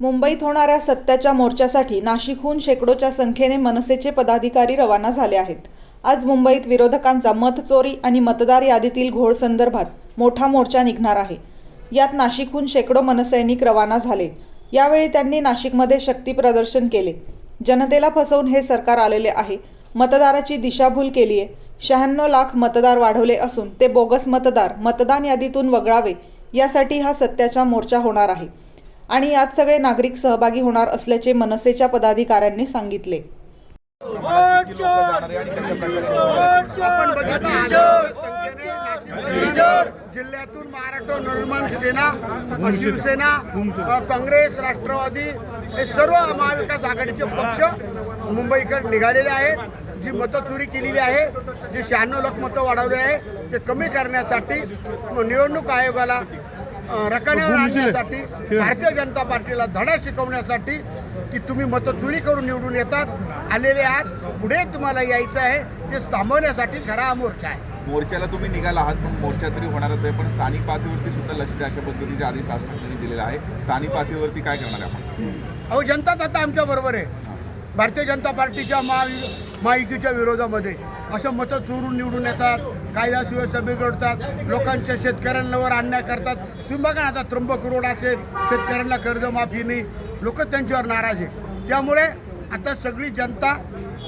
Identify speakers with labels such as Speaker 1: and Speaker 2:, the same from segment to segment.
Speaker 1: मुंबईत होणाऱ्या सत्याच्या मोर्चासाठी नाशिकहून शेकडोच्या संख्येने मनसेचे पदाधिकारी रवाना झाले आहेत. आज मुंबईत विरोधकांचा मतचोरी आणि मतदार यादीतील घोळ संदर्भात मोठा मोर्चा निघणार आहे. यात नाशिकहून शेकडो मनसैनिक रवाना झाले. यावेळी त्यांनी नाशिकमध्ये शक्ती प्रदर्शन केले. जनतेला फसवून हे सरकार आलेले आहे. मतदाराची दिशाभूल केली आहे. शहाण्णव लाख मतदार वाढवले असून ते बोगस मतदार मतदान यादीतून वगळावे यासाठी हा सत्याचा मोर्चा होणार आहे. आणि यात सगळे नागरिक सहभागी होणार असल्याचे मनसेच्या पदाधिकाऱ्यांनी सांगितले.
Speaker 2: जिल्ह्यातून महाराष्ट्र निर्माण सेना शिवसेना काँग्रेस राष्ट्रवादी हे सर्व महाविकास आघाडीचे पक्ष मुंबईकडे निघालेले आहेत. जी मतं चोरी केलेली आहे जे शहाण्णव लाख मतं वाढवली आहे ते कमी करण्यासाठी निवडणूक आयोगाला रकान्यावर आणण्यासाठी भारतीय जनता पार्टीला धडा शिकवण्यासाठी की तुम्ही मतं चोरी करून निवडून येतात आलेले आहात पुढे तुम्हाला यायचं आहे ते थांबवण्यासाठी खरा हा मोर्चा आहे.
Speaker 3: मोर्चाला तुम्ही निघाला आहात पण मोर्चा तरी होणारच आहे पण स्थानिक पातळीवरती सुद्धा लक्ष द्या अशा पद्धतीचे आदेश राज ठाकरेंनी दिलेला आहे. स्थानिक पातळीवरती काय करणार आहे आपण?
Speaker 2: अहो जनताच आता आमच्या बरोबर आहे. भारतीय जनता पार्टीच्या महा महायुतीच्या विरोधामध्ये असं मतं चोरून निवडून येतात कायदा सुव्यवस्था बिघडतात लोकांच्या शेतकऱ्यांवर अन्याय करतात. तुम्ही बघा ना आता त्र्यंबक रोड असेल शेतकऱ्यांना कर्जमाफी नाही लोक त्यांच्यावर नाराज आहे त्यामुळे आता सगळी जनता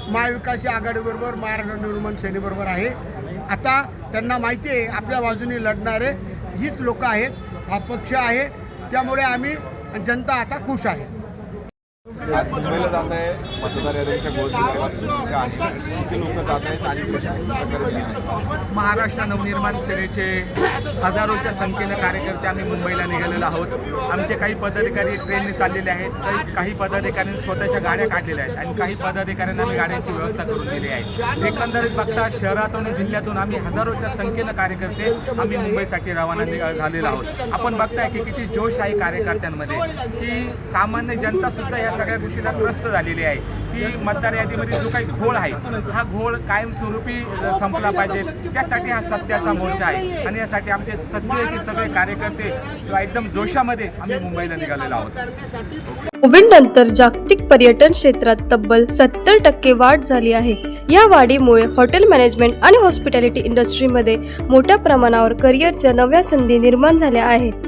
Speaker 2: महाविकास आघाडीबरोबर महाराष्ट्र निर्माण सेनेबरोबर आहे. आता त्यांना माहिती आहे आपल्या बाजूने लढणारे हीच लोक आहेत हा पक्ष आहे. त्यामुळे आम्ही जनता आता खुश आहे.
Speaker 3: आज मुंबईला जात आहे. मतदार यादीच्या गोष्टी आणि किती लोक जात आहेत आणि प्रकारे
Speaker 4: महाराष्ट्र नवनिर्माण सेनेचे हजारोच्या संख्येनं कार्यकर्ते आम्ही मुंबईला निघालेलो आहोत. आमचे काही पदाधिकारी ट्रेनने चाललेले आहेत. काही पदाधिकाऱ्यांनी स्वतःच्या गाड्या काढलेल्या आहेत आणि काही पदाधिकाऱ्यांना आम्ही गाड्यांची व्यवस्था करून दिली आहे. एकंदरीत बघता शहरातून आणि जिल्ह्यातून आम्ही हजारोच्या संख्येनं कार्यकर्ते आम्ही मुंबईसाठी रवाना झालेलो आहोत. आपण बघताय की किती जोश आहे कार्यकर्त्यांमध्ये की सामान्य जनता सुद्धा या सगळ्या गोष्टीला त्रस्त झालेली आहे. की मतदार यादीमध्ये जो काही घोळ आहे हा घोळ कायमस्वरूपी संपला पाहिजे. त्यासाठी हा सत्याचा मोर्चा आहे. आणि यासाठी आमचे सगळेचे सगळे कार्यकर्ते एकदम जोशामध्ये आम्ही मुंबईला निघालेलो आहोत.
Speaker 5: कोविड नंतर जागतिक पर्यटन क्षेत्रात तब्बल सत्तर टक्के वाढ झाली आहे. या वाढीमुळे हॉटेल मॅनेजमेंट आणि हॉस्पिटॅलिटी इंडस्ट्रीमध्ये मोठ्या प्रमाणावर करिअरच्या नव्या संधी निर्माण झाल्या आहेत.